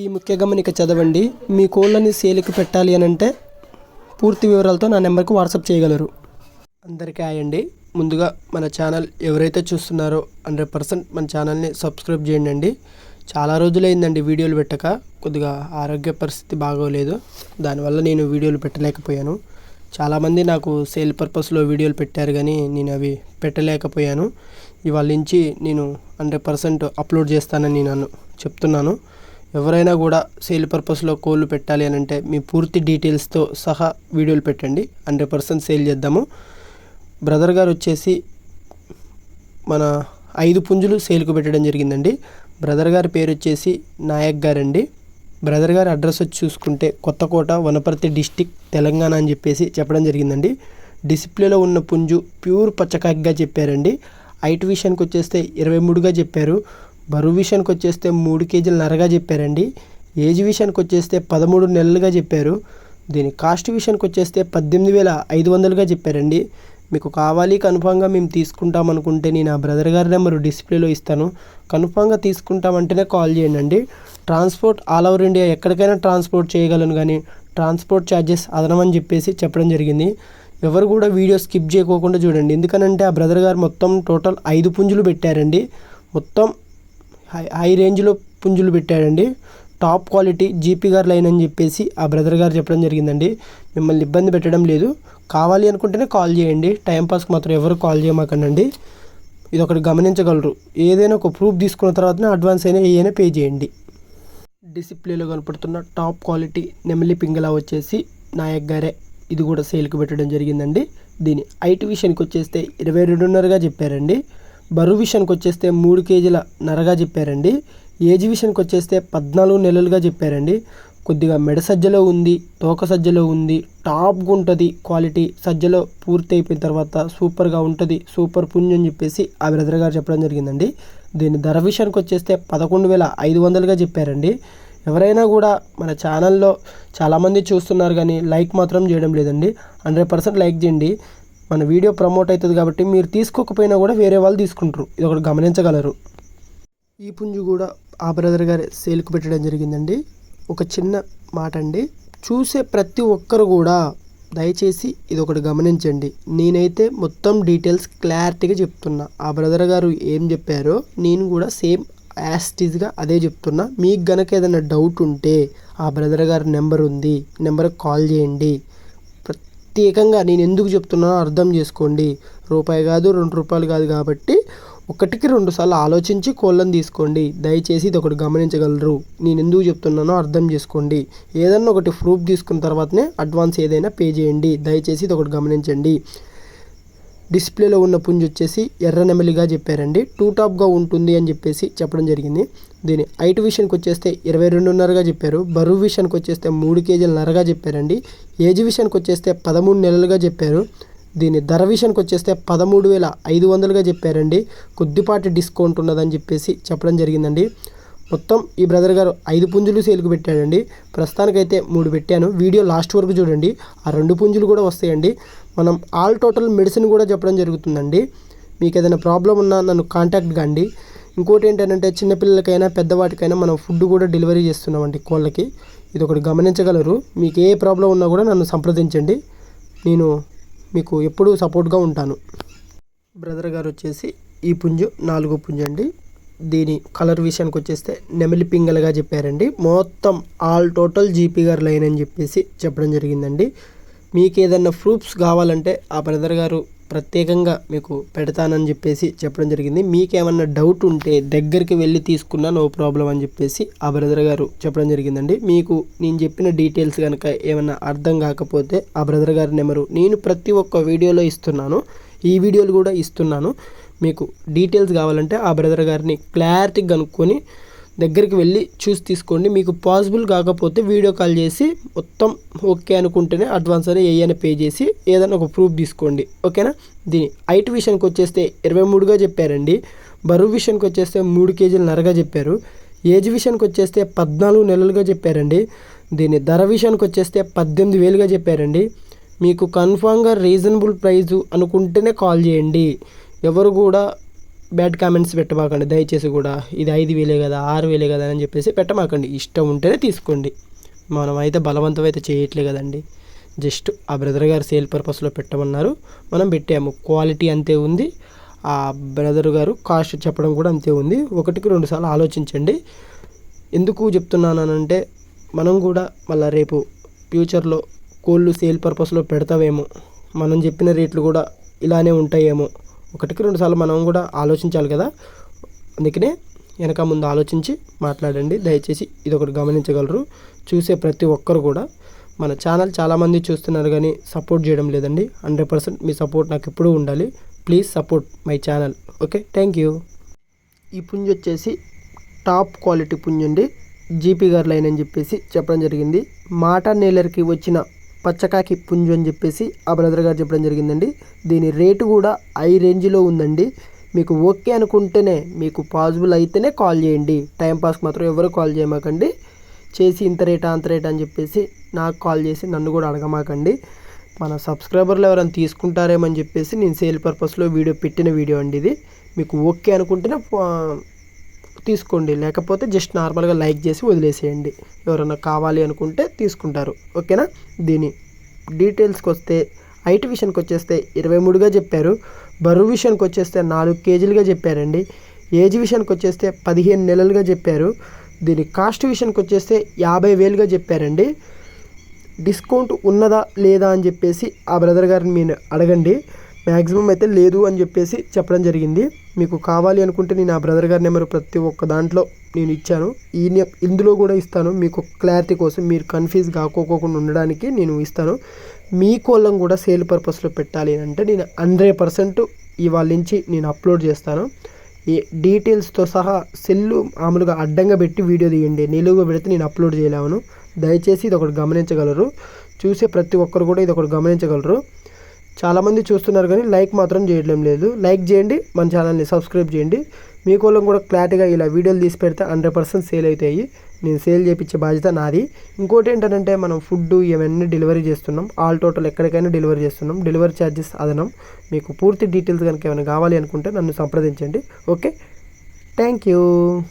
ఈ ముఖ్య గమనిక చదవండి. మీ కోళ్ళని సేల్కి పెట్టాలి అని అంటే పూర్తి వివరాలతో నా నెంబర్కి వాట్సాప్ చేయగలరు. అందరికీ ఆయండి ముందుగా మన ఛానల్ ఎవరైతే చూస్తున్నారో హండ్రెడ్ పర్సెంట్ మన ఛానల్ని సబ్స్క్రైబ్ చేయండి అండి. చాలా రోజులైందండి వీడియోలు పెట్టక. కొద్దిగా ఆరోగ్య పరిస్థితి బాగోలేదు. దానివల్ల నేను వీడియోలు పెట్టలేకపోయాను. చాలామంది నాకు సేల్ పర్పస్లో వీడియోలు పెట్టారు కానీ నేను అవి పెట్టలేకపోయాను. ఇవాళ నుంచి నేను హండ్రెడ్ పర్సెంట్ అప్లోడ్ చేస్తానని నేను చెప్తున్నాను. ఎవరైనా కూడా సేల్ పర్పస్లో కోళ్ళు పెట్టాలి అని అంటే మీ పూర్తి డీటెయిల్స్తో సహా వీడియోలు పెట్టండి. హండ్రెడ్ పర్సెంట్ సేల్ చేద్దాము. బ్రదర్ గారు వచ్చేసి మన ఐదు పుంజులు సేల్కు పెట్టడం జరిగిందండి. బ్రదర్ గారి పేరు వచ్చేసి నాయక్ గారండి. బ్రదర్ గారి అడ్రస్ వచ్చి చూసుకుంటే కొత్తకోట వనపర్తి డిస్టిక్ తెలంగాణ అని చెప్పేసి చెప్పడం జరిగిందండి. డిసిప్లేలో ఉన్న పుంజు ప్యూర్ పచ్చకాకిగా చెప్పారండి. హైట్ విషయానికి వచ్చేస్తే ఇరవై మూడుగా చెప్పారు. బరువు విషయానికి వచ్చేస్తే మూడు కేజీలు నరగా చెప్పారండి. ఏజ్ విషయానికి వచ్చేస్తే పదమూడు నెలలుగా చెప్పారు. దీని కాస్ట్ విషయానికి వచ్చేస్తే పద్దెనిమిది వేల ఐదు వందలుగా చెప్పారండి. మీకు కావాలి కన్ఫామ్గా మేము తీసుకుంటాం అనుకుంటే నేను ఆ బ్రదర్ గారి నెంబర్ డిస్ప్లేలో ఇస్తాను. కన్ఫామ్గా తీసుకుంటామంటేనే కాల్ చేయండి ట్రాన్స్పోర్ట్ ఆల్ ఓవర్ ఇండియా ఎక్కడికైనా ట్రాన్స్పోర్ట్ చేయగలను కానీ ట్రాన్స్పోర్ట్ ఛార్జెస్ అదనమని చెప్పేసి చెప్పడం జరిగింది. ఎవరు కూడా వీడియో స్కిప్ చేయకోకుండా చూడండి. ఎందుకనంటే ఆ బ్రదర్ గారు మొత్తం టోటల్ ఐదు పుంజులు పెట్టారండి. మొత్తం హై హై రేంజ్లో పుంజులు పెట్టాడండి. Top quality GP garu line అని చెప్పేసి ఆ బ్రదర్ గారు చెప్పడం జరిగిందండి. మిమ్మల్ని ఇబ్బంది పెట్టడం లేదు. కావాలి అనుకుంటేనే కాల్ చేయండి. టైంపాస్కి మాత్రం ఎవరు కాల్ చేయమాకండి ఇది ఒకటి గమనించగలరు. ఏదైనా ఒక ప్రూఫ్ తీసుకున్న తర్వాతనే అడ్వాన్స్ అయినా ఏదైనా పే చేయండి. డిసిప్లేలో కనపడుతున్న టాప్ క్వాలిటీ నెమలి పింగళ వచ్చేసి నాయక్ గారే. ఇది కూడా సేల్కి పెట్టడం జరిగిందండి. దీని హైట్ విషయానికి వచ్చేస్తే ఇరవై రెండున్నరగా చెప్పారండి. బరువు విషయానికి వచ్చేస్తే మూడు కేజీల నరగా చెప్పారండి. ఏజ్ విషయానికి వచ్చేస్తే పద్నాలుగు నెలలుగా చెప్పారండి. కొద్దిగా మెడ సజ్జలో ఉంది తోక సజ్జలో ఉంది టాప్గా ఉంటుంది క్వాలిటీ సజ్జలో పూర్తి అయిపోయిన తర్వాత సూపర్గా ఉంటుంది సూపర్ పుణ్యం అని చెప్పేసి ఆ బ్రదర్ గారు చెప్పడం జరిగిందండి. దీని ధర విషయానికి వచ్చేస్తే పదకొండు వేల ఐదు వందలుగా చెప్పారండి. ఎవరైనా కూడా మన ఛానల్లో చాలామంది చూస్తున్నారు కానీ లైక్ మాత్రం చేయడం లేదండి. హండ్రెడ్ పర్సెంట్ లైక్ చేయండి. మన వీడియో ప్రమోట్ అవుతుంది కాబట్టి మీరు తీసుకోకపోయినా కూడా వేరే వాళ్ళు తీసుకుంటారు. ఇది ఒకటి గమనించగలరు. ఈ పుంజు కూడా ఆ బ్రదర్ గారి సేల్కి పెట్టడం జరిగిందండి. ఒక చిన్న మాట అండి చూసే ప్రతి ఒక్కరు కూడా దయచేసి ఇది ఒకటి గమనించండి. నేనైతే మొత్తం డీటెయిల్స్ క్లారిటీగా చెప్తున్నా. ఆ బ్రదర్ గారు ఏం చెప్పారో నేను కూడా సేమ్ యాస్టీజ్గా అదే చెప్తున్నా. మీకు గనక ఏదైనా డౌట్ ఉంటే ఆ బ్రదర్ గారి నెంబర్ ఉంది. నెంబర్కి కాల్ చేయండి. ప్రత్యేకంగా నేను ఎందుకు చెప్తున్నానో అర్థం చేసుకోండి. రూపాయి కాదు రెండు రూపాయలు కాదు కాబట్టి ఒకటికి రెండు సార్లు ఆలోచించి కోళ్ళని తీసుకోండి. దయచేసి ఇది ఒకటి గమనించగలరు. నేను ఎందుకు చెప్తున్నానో అర్థం చేసుకోండి. ఏదన్నా ఒకటి ప్రూఫ్ తీసుకున్న తర్వాతనే అడ్వాన్స్ ఏదైనా పే చేయండి. దయచేసి ఇది ఒకటి గమనించండి. డిస్ప్లేలో ఉన్న పుంజు వచ్చేసి ఎర్ర నెమలిగా చెప్పారండి. టూ టాప్గా ఉంటుంది అని చెప్పేసి చెప్పడం జరిగింది. దీని హైట్ విషయానికి వచ్చేస్తే ఇరవై రెండున్నరగా చెప్పారు. బరువు విషయానికి వచ్చేస్తే మూడు కేజీలన్నరగా చెప్పారండి. ఏజ్ విషయానికి వచ్చేస్తే పదమూడు నెలలుగా చెప్పారు. దీని ధర విషయానికి వచ్చేస్తే పదమూడు వేల ఐదు వందలుగా చెప్పారండి. కొద్దిపాటి డిస్కౌంట్ ఉన్నదని చెప్పేసి చెప్పడం జరిగిందండి. మొత్తం ఈ బ్రదర్ గారు ఐదు పుంజులు సేల్కి పెట్టాడండి. ప్రస్తుతానికైతే మూడు పెట్టాను. వీడియో లాస్ట్ వరకు చూడండి. ఆ రెండు పుంజులు కూడా వస్తాయండి. మనం ఆల్ టోటల్ మెడిసిన్ కూడా చెప్పడం జరుగుతుందండి. మీకు ఏదైనా ప్రాబ్లం ఉన్నా నన్ను కాంటాక్ట్ కండి. ఇంకోటి ఏంటంటే చిన్నపిల్లలకైనా పెద్దవాటికైనా మనం ఫుడ్ కూడా డెలివరీ చేస్తున్నామండి కోళ్ళకి. ఇది ఒకటి గమనించగలరు. మీకు ఏ ప్రాబ్లం ఉన్నా కూడా నన్ను సంప్రదించండి. నేను మీకు ఎప్పుడూ సపోర్ట్గా ఉంటాను. బ్రదర్ గారు వచ్చేసి ఈ పుంజు నాలుగో పుంజు అండి. దీని కలర్ విషయానికి వచ్చేస్తే నెమలి పింగల్గా చెప్పారండి. మొత్తం all total GP garu line అని చెప్పేసి చెప్పడం జరిగిందండి. మీకు ఏదైనా ప్రూఫ్స్ కావాలంటే ఆ బ్రదర్ గారు ప్రత్యేకంగా మీకు పెడతానని చెప్పేసి చెప్పడం జరిగింది. మీకేమన్నా డౌట్ ఉంటే దగ్గరికి వెళ్ళి తీసుకున్నా నో ప్రాబ్లం అని చెప్పేసి ఆ బ్రదర్ గారు చెప్పడం జరిగిందండి. మీకు నేను చెప్పిన డీటెయిల్స్ కనుక ఏమన్నా అర్థం కాకపోతే ఆ బ్రదర్ గారి నెంబరు నేను ప్రతి ఒక్క వీడియోలో ఇస్తున్నాను. ఈ వీడియోలు కూడా ఇస్తున్నాను. మీకు డీటెయిల్స్ కావాలంటే ఆ బ్రదర్ గారిని క్లారిటీ కనుక్కొని దగ్గరికి వెళ్ళి చూసి తీసుకోండి. మీకు పాసిబుల్ కాకపోతే వీడియో కాల్ చేసి మొత్తం ఓకే అనుకుంటేనే అడ్వాన్స్ అని ఏమైనా పే చేసి ఏదైనా ఒక ప్రూఫ్ తీసుకోండి. ఓకేనా? దీని హైట్ విషయానికి వచ్చేస్తే ఇరవై మూడుగా చెప్పారండి. బరువు విషయానికి వచ్చేస్తే మూడు కేజీలు నరగా చెప్పారు. ఏజ్ విషయానికి వచ్చేస్తే పద్నాలుగు నెలలుగా చెప్పారండి. దీని ధర విషయానికి వచ్చేస్తే పద్దెనిమిది వేలుగా చెప్పారండి. మీకు కన్ఫామ్గా రీజనబుల్ ప్రైజు అనుకుంటేనే కాల్ చేయండి. ఎవరు కూడా బ్యాడ్ కామెంట్స్ పెట్టమాకండి. దయచేసి కూడా ఇది ఐదు వేలే కదా ఆరు వేలే కదా అని చెప్పేసి పెట్టమాకండి. ఇష్టం ఉంటేనే తీసుకోండి. మనం అయితే బలవంతం అయితే చేయట్లే కదండి. జస్ట్ ఆ బ్రదర్ గారు సేల్ పర్పస్లో పెట్టమన్నారు. మనం పెట్టాము. క్వాలిటీ అంతే ఉంది. ఆ బ్రదర్ గారు కాస్ట్ చెప్పడం కూడా అంతే ఉంది. ఒకటికి రెండు సార్లు ఆలోచించండి. ఎందుకు చెప్తున్నానంటే మనం కూడా మళ్ళీ రేపు ఫ్యూచర్లో కోళ్ళు సేల్ పర్పస్లో పెడతావేమో. మనం చెప్పిన రేట్లు కూడా ఇలానే ఉంటాయేమో. ఒకటికి రెండు సార్లు మనం కూడా ఆలోచించాలి కదా. అందుకనే వెనక ముందు ఆలోచించి మాట్లాడండి. దయచేసి ఇది ఒకటి గమనించగలరు. చూసే ప్రతి ఒక్కరు కూడా మన ఛానల్ చాలామంది చూస్తున్నారు కానీ సపోర్ట్ చేయడం లేదండి. హండ్రెడ్ పర్సెంట్ మీ సపోర్ట్ నాకు ఎప్పుడూ ఉండాలి. Please support my channel. Okay thank you. ఈ పుంజు వచ్చేసి టాప్ క్వాలిటీ పుంజు అండి. జీపీ గారు లైన్ అని చెప్పేసి చెప్పడం జరిగింది. మాట నేలర్కి వచ్చిన పచ్చకాకి పుంజు అని చెప్పేసి ఆ బ్రదర్ గారు చెప్పడం జరిగిందండి. దీని రేటు కూడా ఐ రేంజ్లో ఉందండి. మీకు ఓకే అనుకుంటేనే మీకు పాసిబుల్ అయితేనే కాల్ చేయండి. టైంపాస్కి మాత్రం ఎవరు కాల్ చేయమాకండి. చేసి ఇంత రేటా అంత రేటా అని చెప్పేసి నాకు కాల్ చేసి నన్ను కూడా అడగమాకండి. మన సబ్స్క్రైబర్లు ఎవరైనా తీసుకుంటారేమని చెప్పేసి నేను సేల్ పర్పస్లో వీడియో పెట్టిన వీడియో అండి ఇది. మీకు ఓకే అనుకుంటేనే తీసుకోండి. లేకపోతే జస్ట్ నార్మల్గా లైక్ చేసి వదిలేసేయండి. ఎవరైనా కావాలి అనుకుంటే తీసుకుంటారు. ఓకేనా దీని డీటెయిల్స్కి వస్తే హైట్ విషయానికి వచ్చేస్తే ఇరవై మూడుగా చెప్పారు. బరువు విషయానికి వచ్చేస్తే నాలుగు కేజీలుగా చెప్పారండి. ఏజ్ విషయానికి వచ్చేస్తే పదిహేను నెలలుగా చెప్పారు. దీని కాస్ట్ విషయానికి వచ్చేస్తే యాభై వేలుగా చెప్పారండి. డిస్కౌంట్ ఉన్నదా లేదా అని చెప్పేసి ఆ బ్రదర్ గారిని మీరు అడగండి. మ్యాక్సిమం అయితే లేదు అని చెప్పేసి చెప్పడం జరిగింది. మీకు కావాలి అనుకుంటే నేను ఆ బ్రదర్ గారి నెంబర్ ప్రతి ఒక్క దాంట్లో నేను ఇచ్చాను. ఈ ఇందులో కూడా ఇస్తాను. మీకు క్లారిటీ కోసం మీరు కన్ఫ్యూజ్ కాకోకుండా ఉండడానికి నేను ఇస్తాను. మీ కోళ్ళం కూడా సేల్ పర్పస్లో పెట్టాలి అని అంటే నేను హండ్రెడ్ పర్సెంట్ ఇవాళ నుంచి నేను అప్లోడ్ చేస్తాను. ఈ డీటెయిల్స్తో సహా సెల్లు మామూలుగా అడ్డంగా పెట్టి వీడియో తీయండి. నిలువుగా పెడితే నేను అప్లోడ్ చేయలేను. దయచేసి ఇది ఒకటి గమనించగలరు. చూసే ప్రతి ఒక్కరు కూడా ఇది ఒకటి గమనించగలరు. చాలామంది చూస్తున్నారు కానీ లైక్ మాత్రం చేయడం లేదు. లైక్ చేయండి మన ఛానల్ని సబ్స్క్రైబ్ చేయండి. మీ కోళ్ళం కూడా క్లారిటీగా ఇలా వీడియోలు తీసి పెడితే హండ్రెడ్ పర్సెంట్ సేల్ అవుతాయి. నేను సేల్ చేయించే బాధ్యత నాది. ఇంకోటి ఏంటంటే మనం ఫుడ్ ఇవన్నీ డెలివరీ చేస్తున్నాం. ఆల్ టోటల్ ఎక్కడికైనా డెలివరీ చేస్తున్నాం. డెలివరీ ఛార్జెస్ అదనం. మీకు పూర్తి డీటెయిల్స్ కనుక ఏమైనా కావాలి అనుకుంటే నన్ను సంప్రదించండి. ఓకే? Thank you.